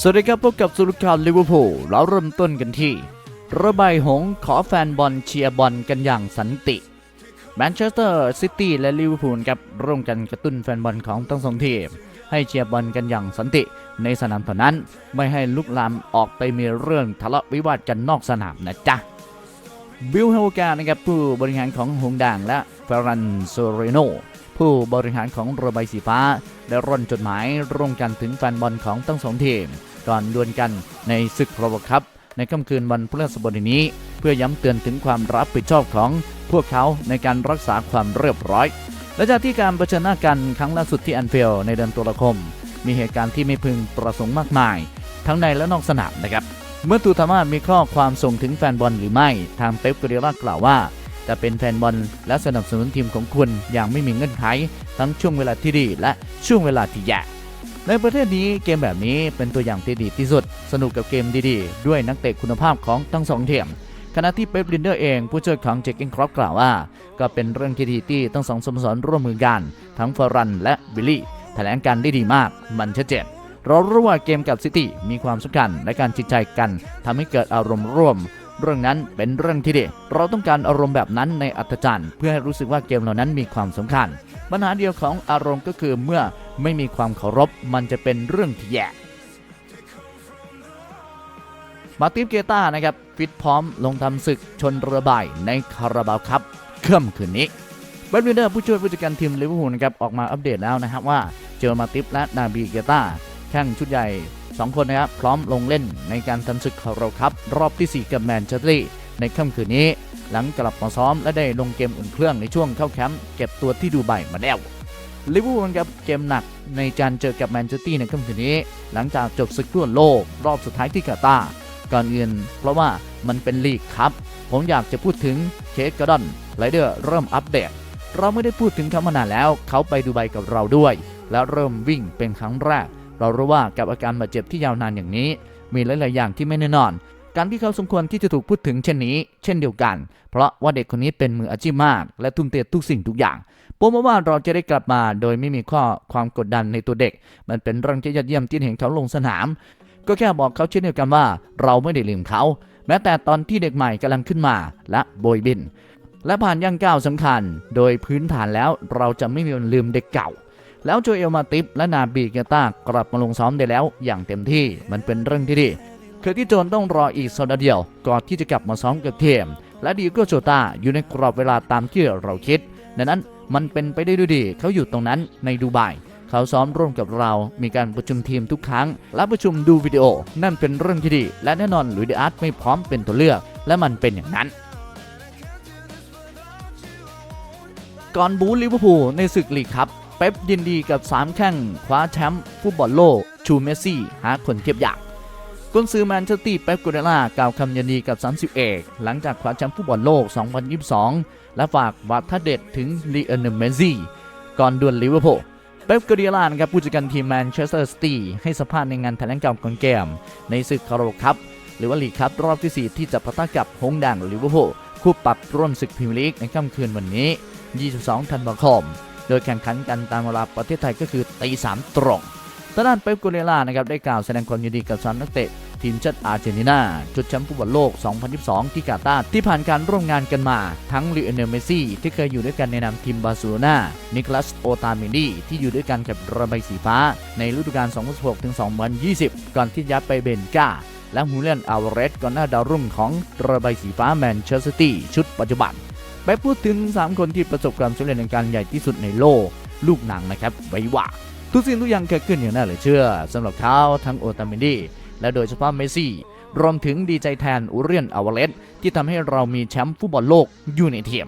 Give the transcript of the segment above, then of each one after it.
สวัสดีครับพบกับสุรการลิเวอร์พูลเราเริ่มต้นกันที่ ระบายหงขอแฟนบอลเชียร์บอลกันอย่างสันติแมนเชสเตอร์ซิตี้และลิเวอร์พูลครับร่วมกันกระตุ้นแฟนบอลของทั้งสองทีม ให้เชียร์บอลกันอย่างสันติ ในสนามเท่านั้นไม่ให้ลุกลามออกไปมีเรื่องทะเลาะวิวาทกันนอกสนามนะจ๊ะบิลเฮลกานะครับผู้บริหารของหงด่างและเฟรันโซเรโนผู้บริหารของระบายสีฟ้า ได้ร่อนจดหมายร่วมกันถึงแฟนบอลของทั้งสองทีม ก่อนดวลกันในศึกโปรวคัพในค่ำคืนวันพฤหัสบดีนี้ เพื่อย้ำเตือนถึงความรับผิดชอบของพวกเขาในการรักษาความเรียบร้อย และจากที่การเผชิญหน้ากันครั้งล่าสุดที่แอนฟิลด์ในเดือนตุลาคม มีเหตุการณ์ที่ไม่พึงประสงค์มากมาย ทั้งในและนอกสนามนะครับ เมื่อตูทามามีข้อความส่งถึงแฟนบอลหรือไม่ ทางเป๊ปกัวเดียร่ากล่าวว่า จะเป็นแฟนบอลและสนับสนุนทีมของคุณอย่างไม่มีเงื่อนไข ทั้งช่วงเวลาที่ดีและช่วงเวลาที่แย่ในประเทศนี้เกมแบบนี้เป็นตัวอย่างที่ดีที่สุด สนุกกับเกมดีๆ ด้วยนักเตะคุณภาพของทั้งสองทีมขณะที่เป๊ปลินเดอร์เองผู้ช่วยของเจคเกนครอปกล่าวว่า ก็เป็นเรื่องที่ดีที่ทั้งสองสโมสรร่วมมือกันทั้งฟอรันและบิลลี่แถลงการได้ดีมาก มันชัดเจนเรารู้ว่าเกมกับซิตี้มีความสำคัญและการจิตใจกันทำให้เกิดอารมณ์ร่วม เรื่องนั้นเป็นเรื่องที่ดี เราต้องการอารมณ์แบบนั้นในอัตจันทร์เพื่อให้รู้สึกว่าเกมเหล่านั้นมีความสำคัญ ปัญหาเดียวของอารมณ์ก็คือเมื่อไม่มีความเคารพมันจะเป็นเรื่องที่แย่มาติฟเกต้านะครับ ฟิตพร้อมลงทำศึกชนเรือใบในคาราบาวครับค่ำคืนนี้เบรดวินเดอร์ผู้ช่วยผู้จัดการทีมลิเวอร์พูลนะครับออกมาอัปเดตแล้วนะครับว่าเจอมาติฟและนาบีเกต้าแข่งชุดใหญ่ 2 คนนะครับพร้อมลงเล่นในการทำศึกคาราคัพรอบที่ 4 กับแมนเชสเตอร์ ในค่ำคืนนี้ หลังกลับมาซ้อมและได้ลงเกมอุ่นเครื่องในช่วงเข้าแคมป์เก็บตัวที่ดูไบมาแล้วลิเวอร์พูลกับเกมหนักในการเจอกับแมนเชสเตอร์ในค่ำคืนนี้ หลังจากจบศึกทั่วโลก รอบสุดท้ายที่กาตาร์ก่อนอื่นเพราะว่ามันเป็นลีกครับ ผมอยากจะพูดถึงเคสกระดอนไรเดอร์เริ่มอัปเดต เราไม่ได้พูดถึงเขามานานแล้ว เขาไปดูไบกับเราด้วย แล้วเริ่มวิ่งเป็นครั้งแรก เรารู้ว่ากับอาการบาดเจ็บที่ยาวนานอย่างนี้ มีหลาย ๆ อย่างที่ไม่แน่นอน การที่เขาสมควรที่จะถูกพูดถึงเช่นนี้ เช่นเดียวกัน เพราะว่าเด็กคนนี้เป็นมืออาชีพมาก และทุ่มเททุกสิ่งทุกอย่างผมว่าเราจะได้กลับมาโดยไม่มีข้อความกดดันในตัวเด็ก มันเป็นเรื่องที่ยอดเยี่ยมที่เห็นเขาลงสนาม ก็แค่บอกเขาเช่นเดียวกันว่า เราไม่ได้ลืมเขา แม้แต่ตอนที่เด็กใหม่กำลังขึ้นมาและโบยบิน และผ่านย่างก้าวสำคัญ โดยพื้นฐานแล้วเราจะไม่มีวันลืมเด็กเก่า แล้วโจเอลมาติฟและนาบีเกต้ากลับมาลงซ้อมได้แล้ว อย่างเต็มที่มันเป็นเรื่องที่ดีคือที่โจนต้องรออีกสัปดาห์เดียวก่อนที่จะกลับมาซ้อมกับทีมและดีโก็โจตาอยู่ในกรอบเวลาตามที่เราคิดดังนั้นมันเป็นไปได้ด้วยดี เขาอยู่ตรงนั้นในดูไบเขาซ้อมร่วมกับเรา มีการประชุมทีมทุกครั้ง และประชุมดูวิดีโอ นั่นเป็นเรื่องที่ดี และแน่นอนหลุยเดอาร์ตไม่พร้อมเป็นตัวเลือก และมันเป็นอย่างนั้น ก่อนบูลิเวอร์พูลในศึกลีกครับ เป๊ปยินดีกับ 3 แข้งคว้าแชมป์ฟุตบอลโลก ชูเมสซี่ หาคนเทียบอยางกุนซือแมนเชสเตอร์เป๊ปกูเดล่ากล่าวคำยินดีกับ 30 เอกหลังจากคว้าแชมป์ฟุตบอลโลก 2022 และฝากวัฒเด็ดถึงลีเอเนเมซี่ก่อนดวลลิเวอร์พูลเป๊ปกวาร์ดิโอลานะครับผู้จัดการทีมแมนเชสเตอร์ซิตี้ให้สัมภาษณ์ในงานแถลงข่าวก่อนเกม ในศึกคาราโบคัพหรือว่าลีกคัพรอบที่ 4 ที่จะปะทะกับฮงดังลิเวอร์พูลคู่ปรับร่วมศึกพรีเมียร์ลีกในค่ำคืนวันนี้ 22 ธันวาคม โดยแข่งขันกันตามเวลาประเทศไทยก็คือตี3ตรงทางด้านเป๊ปกัวเดล่านะครับได้กล่าวแสดงความยินดีกับสามนักเตะทีมชาติอาร์เจนตินาชุดแชมป์ฟุตบอลโลก 2022 ที่กาตาร์ที่ผ่านการร่วมงานกันมา ทั้งลิโอเนลเมสซี่ที่เคยอยู่ด้วยกันในนามทีมบาร์เซโลนานิคลัสโอตาเมนดีที่อยู่ด้วยกันกับระบายสีฟ้า ในฤดูกาล 2016ถึง2020 ก่อนที่ย้ายไปเบนกาและฮูเลียนอาวเรสก่อนหน้าดาวรุ่งของระบายสีฟ้าแมนเชสเตอร์ซิตี้ชุดปัจจุบัน ไปพูดถึง 3 คนที่ประสบความสำเร็จในการใหญ่ที่สุดในโลก ลูกหนังนะครับ ไว้ว่า ทุกสิ่งทุกอย่างเกิดขึ้นอย่างน่าเหลือเชื่อสำหรับเขาทั้งโอตาเมนดีและโดยเฉพาะเมซี่ รวมถึงดีใจแทนอูเรียนอาวาเลสที่ทำให้เรามีแชมป์ฟุตบอลโลกอยู่ในทีม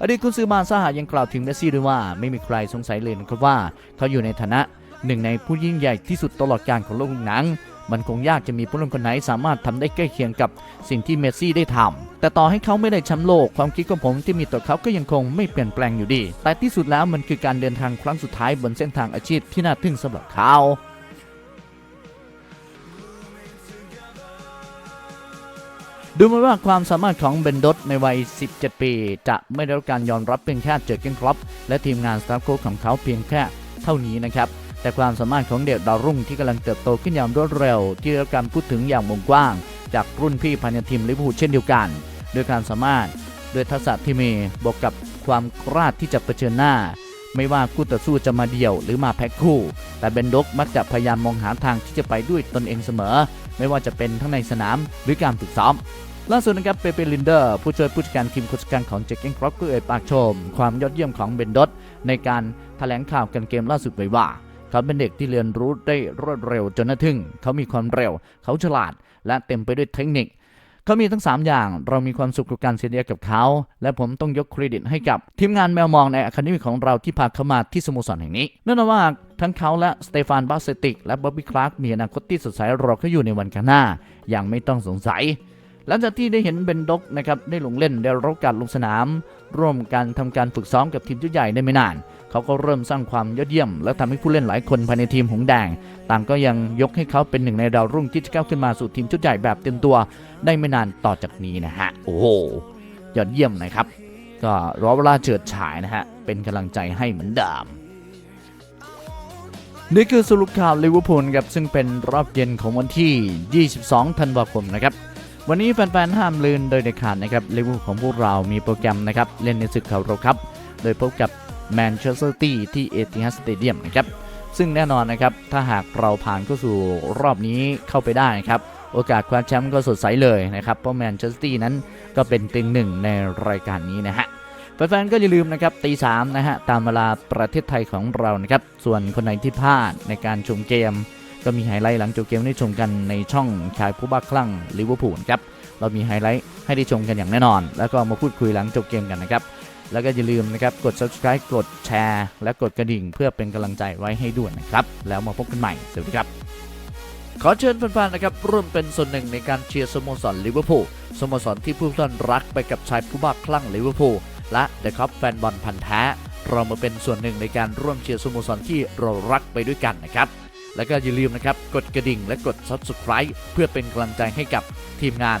อดีตกุนซือบาร์ซ่ายังกล่าวถึงเมสซี่ด้วยว่าไม่มีใครสงสัยเลยนะครับว่า เขาอยู่ในฐานะหนึ่งในผู้ยิ่งใหญ่ที่สุดตลอดกาลของโลกหนัง มันคงยากจะมีผู้เล่นคนไหนสามารถทำได้ใกล้เคียงกับสิ่งที่เมสซี่ได้ทำแต่ต่อให้เขาไม่ได้แชมป์โลก ความคิดของผมที่มีต่อเขาก็ยังคงไม่เปลี่ยนแปลงอยู่ดี แต่ที่สุดแล้วมันคือการเดินทางครั้งสุดท้ายบนเส้นทางอาชีพที่น่าทึ่งสำหรับเขาดูเหมือนว่าความสามารถของเบนดดในวัย 17 ปี จะไม่ได้รับการยอมรับเพียงแค่เจอเกนครอปและทีมงานสตาฟโค้ชของเขาเพียงแค่เท่านี้นะครับ แต่ความสามารถของเด็กดาวรุ่งที่กำลังเติบโตขึ้นอย่างรวดเร็ว ที่ได้รับการพูดถึงอย่างวงกว้าง จากรุ่นพี่ภายในทีมลิเวอร์พูลเช่นเดียวกันด้วยความสามารถด้วยทักษะที่มีบวกกับความกล้าที่จะเผชิญหน้า ไม่ว่าคู่ต่อสู้จะมาเดี่ยวหรือมาแพ็คคู่ แต่เบนดกมักจะพยายามมองหาทางที่จะไปด้วยตนเองเสมอ ไม่ว่าจะเป็นทั้งในสนามหรือการฝึกซ้อมล่าสุดนะครับเปเปลินเดอร์ ผู้ช่วยผู้จัดการทีมโฆษการของเจคเกนครอปก็เอ่ยปากชม ความยอดเยี่ยมของเบนดอตในการแถลงข่าวกันเกมล่าสุดไว้ว่า เขาเป็นเด็กที่เรียนรู้ได้รวดเร็วจนน่าทึ่ง เขามีความเร็ว เขาฉลาด และเต็มไปด้วยเทคนิค เขามีทั้ง 3 อย่าง เรามีความสุขกับการเสียเดียกับเขา และผมต้องยกเครดิตให้กับ ทีมงานแมวมองในอะคาเดมีของเราที่พาเขามาที่สโมสรแห่งนี้แน่นอนว่าทั้งเขาและสเตฟานบาสเซติก และบ๊อบบี้คลาร์กมีอนาคตที่สดใสรอเขาอยู่ในวันข้างหน้า อย่างไม่ต้องสงสัยหลังจากที่ได้เห็นเบนด็อกนะครับได้ลงเล่นได้รับการลงสนาม ร่วมกันทำการฝึกซ้อมกับทีมชุดใหญ่ได้ไม่นาน เขาก็เริ่มสร้างความยอดเยี่ยม และทำให้ผู้เล่นหลายคนภายในทีมหงส์แดงต่างก็ยังยกให้เขาเป็นหนึ่งในดาวรุ่งที่จะก้าวขึ้นมาสู่ทีมชุดใหญ่แบบเต็มตัว ได้ไม่นานต่อจากนี้นะฮะโอ้โหยอดเยี่ยมนะครับ ก็รอเวลาเฉิดฉายนะฮะเป็นกำลังใจให้เหมือนเดิมนี่คือสรุปข่าวลิเวอร์พูลครับซึ่งเป็นรอบเย็นของวันที่ 22 ธันวาคมนะครับวันนี้แฟนๆ ห้ามลืนโดยเด็ดขาดนะครับลิเวอร์พูลของพวกเรามีโปรแกรมนะครับเล่นในศึกเขาเราครับ โดยพบกับ แมนเชสเตอร์ตี้ที่เอติฮัดสเตเดียมนะครับซึ่งแน่นอนนะครับถ้าหากเราผ่านเข้าสู่รอบนี้เข้าไปได้นะครับโอกาสคว้าแชมป์ก็สดใสเลยนะครับเพราะแมนเชสเตอร์ตี้นั้นก็เป็นต็งหนึ่งในรายการนี้นะฮะแฟนๆก็อย่าลืมนะครับตีสามนะฮะตามเวลาประเทศไทยของเรานะครับส่วนคนไหนที่พลาดในการชมเกม ก็มีไฮไลท์หลังจบเกมได้ชมกันในช่องชายผู้บ้าคลั่งลิเวอร์พูลครับเรามีไฮไลท์ให้ได้ชมกันอย่างแน่นอน แล้วก็มาพูดคุยหลังจบเกมกันนะครับ แล้วก็อย่าลืมนะครับกด subscribe กดแชร์ และกดกระดิ่งเพื่อเป็นกำลังใจไว้ให้ด้วยนะครับ แล้วมาพบกันใหม่ สวัสดีครับ ขอเชิญแฟนๆนะครับร่วมเป็นส่วนหนึ่งในการเชียร์สโมสรลิเวอร์พูลสโมสรที่ผู้ท่านรักไปกับชายผู้บ้าคลั่งลิเวอร์พูลและเดอะคัพแฟนบอลพันธ์แท้ เรามาเป็นส่วนหนึ่งในการร่วมเชียร์สโมสรที่เรารักไปด้วยกันนะครับแล้วก็อย่าลืมนะครับกดกระดิ่งและกด subscribe เพื่อเป็นกำลังใจให้กับทีมงาน